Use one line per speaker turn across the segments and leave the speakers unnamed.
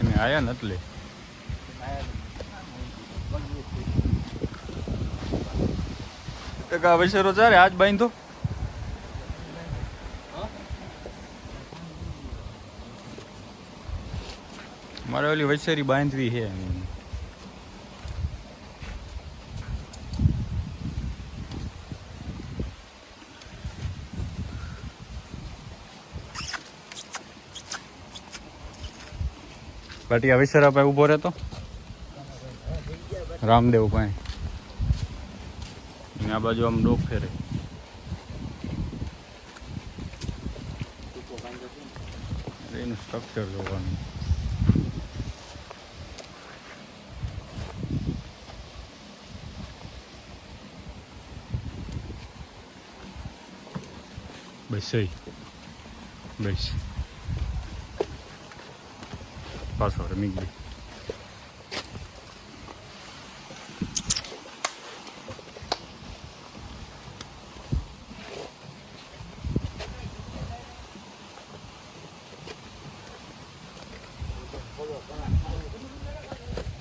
એને આયા ને એટલે ટકા વૈસરો ચારે આજ બાંધો? મારે ઓલી વૈસરી બાંધવી છે પાટિયા વૈસરા પાસે ઊભો રહેતો રામદેવ પાસે અને આ બાજુ આમ ડોક ફેરે એનું સ્ટ્રક્ચર જોવાનું બસ સહી બસ પાછો રમી ગયો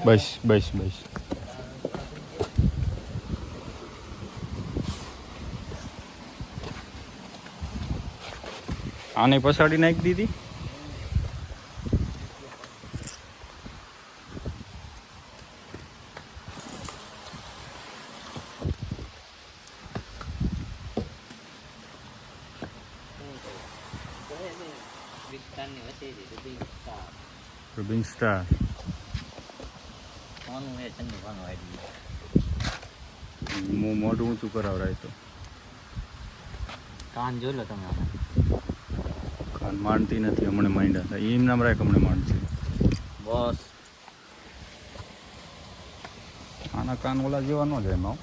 બસ બસ બસ. આને પછાડી નાખી દીધી
વિસ્તારની વચ્ચે છે તો બી વિસ્તાર.
રૂબિન સ્ટાર
કોનું એ ચંદુ કોનું આઈડી
મો મોઢું ઊંચું કરાવરાય તો.
કાન જોઈ લો તમે
કાન માનતી નથી હમણાં માંડ્યા હતા. એમ નામ રાખ હમણાં માંડશે.
બસ.
આના કાન ઓલા જેવા ન જાય એમાં હો.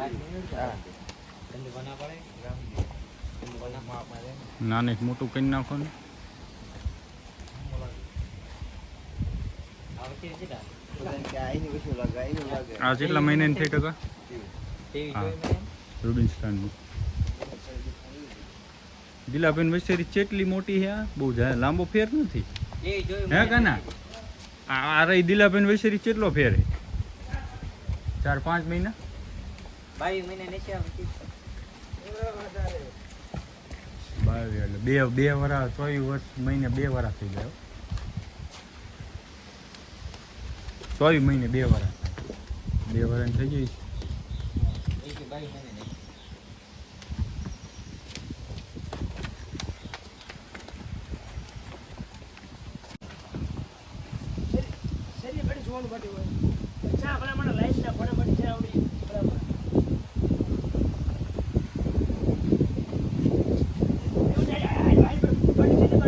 ચંદુ કોના પડે ચંદુ કોના
નાને મોટું કરી નાખો ને
આ
કેટલા મહિનાની થઈ ટકા. રૂબિન દિલાબેન વૈસેરી ચેટલી મોટી છે આ બહુ લાંબો ફેર નથી. હે. કાના? આ રહી દિલાબેન વૈસેરી ચેટલો ફેર ચાર પાંચ મહિના?
બાવીસ મહિના નીચે
બાવીસ એટલે બે બે વરા ચોવીસ વર્ષ મહિને બે વરા થઈ ગયો. ચોવીસ મહિને બે વરા બે વરા થઈ
ગઈ. બાવીસ મહિના નીચે.
શરીર બધી જોવાનું બાકી હોય ચા ભલા મને લાઈટ ના ભણા બધી ચા આવડી બરાબર એવું થાય, આ, આ, આ, બધી છે ને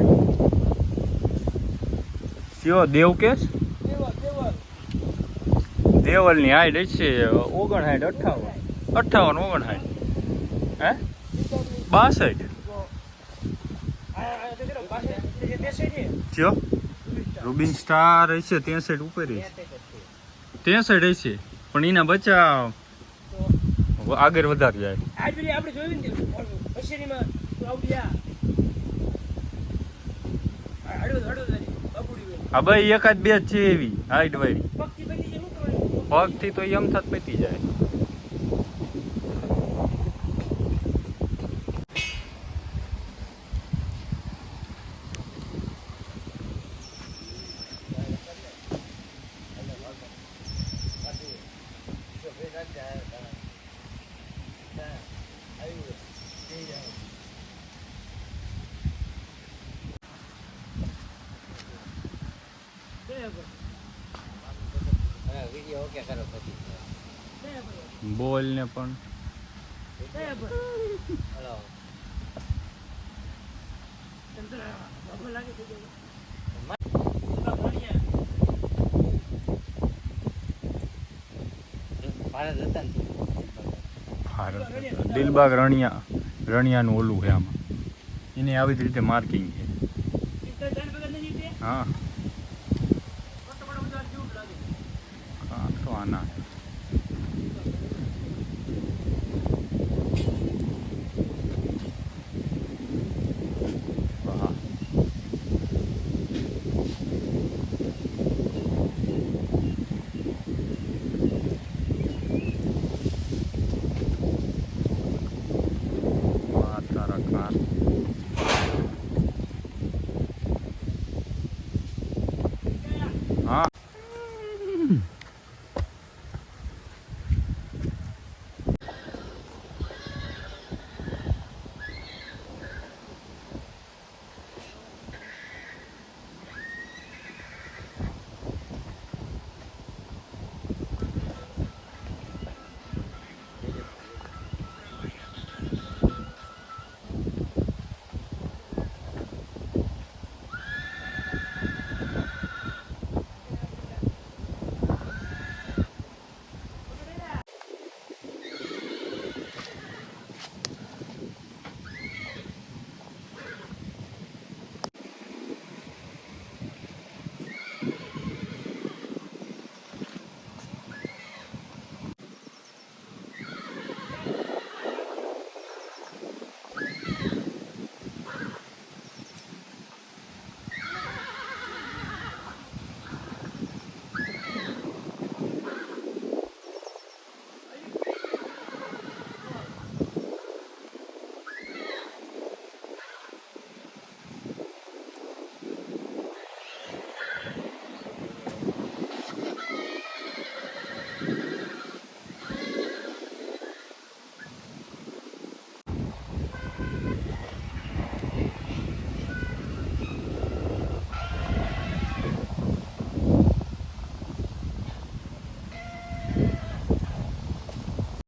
કયો દેવ
દેવલ.
દેવલની હાઈટ છે ઓગણ હાઈટ અઠાવન અઠાવન ઓગણ હાઈટ. હે? બાસઠ જો રૂબિન સ્ટાર હશે ત્રેસઠ ઉપર ત્રેસઠ હશે પણ એના બચ્ચા આગળ વધારે જાય.
આપણે જોયું ને આ
ભાઈ એકાદ બે છે એવી હાઈટ વાળી.
પગથી
તો એમ થત જાય. બોલ ને પણ
દિલબાગ રાણીયા.
રણિયાનું ઓલું છે આમાં એને આવી જ રીતે માર્કિંગ છે. હા
મોટો